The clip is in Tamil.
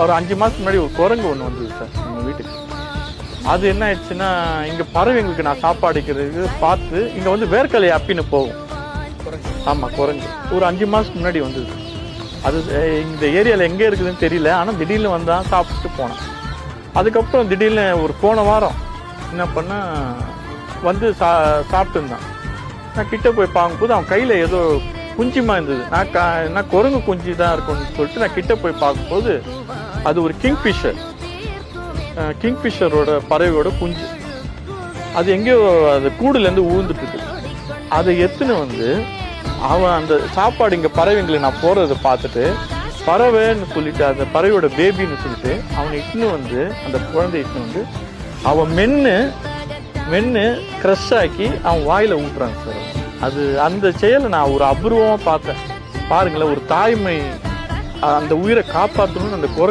ஒரு அஞ்சு மாதத்துக்கு முன்னாடி ஒரு குரங்கு ஒன்று வந்தது சார் எங்கள் வீட்டுக்கு. அது என்ன ஆயிடுச்சுன்னா இங்கே பறவைங்களுக்கு நான் சாப்பாடுக்கிறதுக்கு பார்த்து இங்கே வந்து வேர்க்கலை அப்பின்னு போகும். ஆமாம் குரங்கு. ஒரு அஞ்சு மாதத்துக்கு முன்னாடி வந்தது. அது இந்த ஏரியாவில் எங்கே இருக்குதுன்னு தெரியல ஆனால் திடீர்னு வந்தால் சாப்பிட்டு போனேன் அதுக்கப்புறம் திடீர்னு ஒரு போன வாரம் என்ன பண்ணால் வந்து சா சாப்பிட்டுருந்தான் நான் கிட்டே போய் பார்க்கும்போது அவன் கையில் ஏதோ குஞ்சுமா இருந்தது. நான் கா நான் குரங்கு குஞ்சு தான் இருக்கும்னு சொல்லிட்டு நான் கிட்ட போய் பார்க்கும்போது அது ஒரு கிங்ஃபிஷர். கிங்ஃபிஷரோட பறவையோட குஞ்சு. அது எங்கேயோ அது கூடுலேருந்து ஊழ்ந்துட்டு அதை எத்துன்னு வந்து அவன் அந்த சாப்பாடு இங்கே பறவைங்களை நான் போகிறத பார்த்துட்டு பறவைன்னு சொல்லிட்டு அந்த பறவையோட பேபின்னு சொல்லிட்டு அவனை இட்டுன்னு வந்து அந்த குழந்தை இட்டுன்னு வந்து அவன் மென்று மென்று க்ரஷ் ஆக்கி அவன் வாயில் ஊட்டுறான் சார். அது அந்த செயலை நான் ஒரு அபூர்வமாக பார்த்தேன். பாருங்களேன் ஒரு தாய்மை அந்த உயிரை காப்பாற்றணும்னு அந்த குரங்கு